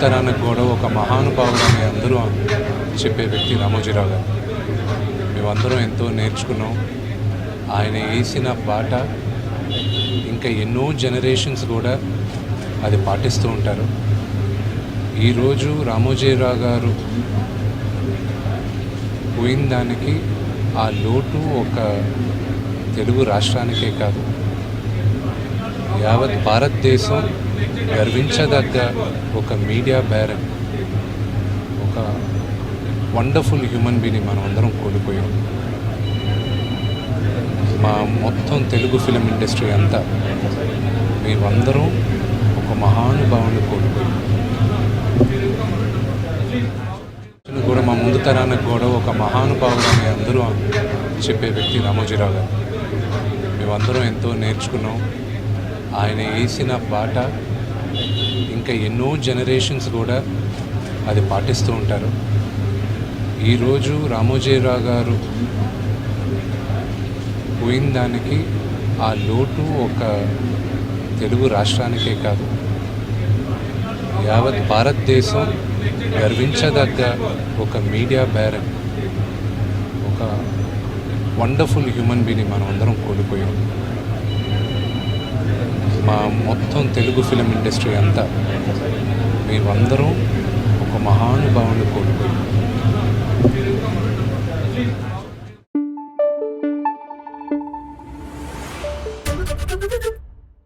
తరానికి కూడా ఒక మహానుభావుడు అని అందరూ చెప్పే వ్యక్తి రామోజీరావు గారు. మేమందరం ఎంతో నేర్చుకున్నాం. ఆయన వేసిన బాట ఇంకా ఎన్నో జనరేషన్స్ కూడా అది పాటిస్తూ ఉంటారు. ఈరోజు రామోజీరావు గారు పోయిన దానికి ఆ లోటు ఒక తెలుగు రాష్ట్రానికే కాదు. యావత్ భారతదేశం గర్వించదగ్గ ఒక మీడియా బ్యారన్ ఒక వండర్ఫుల్ హ్యూమన్ బీని మనం అందరం కోల్పోయాం. మా మొత్తం తెలుగు ఫిలిం ఇండస్ట్రీ అంతా మేమందరం ఒక మహానుభావుని కోల్పోయాం. కూడా మా ముందు తరానికి కూడా ఒక మహానుభావుడు అని అందరూ చెప్పే వ్యక్తి రామోజీరావు గారు. మేమందరం ఎంతో నేర్చుకున్నాం. ఆయన వేసిన బాట ఇంకా ఎన్నో జనరేషన్స్ కూడా అది పాటిస్తూ ఉంటారు. ఈరోజు రామోజీరావు గారు పోయిన దానికి ఆ లోటు ఒక తెలుగు రాష్ట్రానికే కాదు. యావత్ భారతదేశం గర్వించదగ్గ ఒక మీడియా బ్యారన్ ఒక వండర్ఫుల్ హ్యూమన్ బీని మనం అందరం కోల్పోయాం. మా మొత్తం తెలుగు ఫిలిం ఇండస్ట్రీ అంతా మేమందరం ఒక మహానుభావుని కోల్పోయాం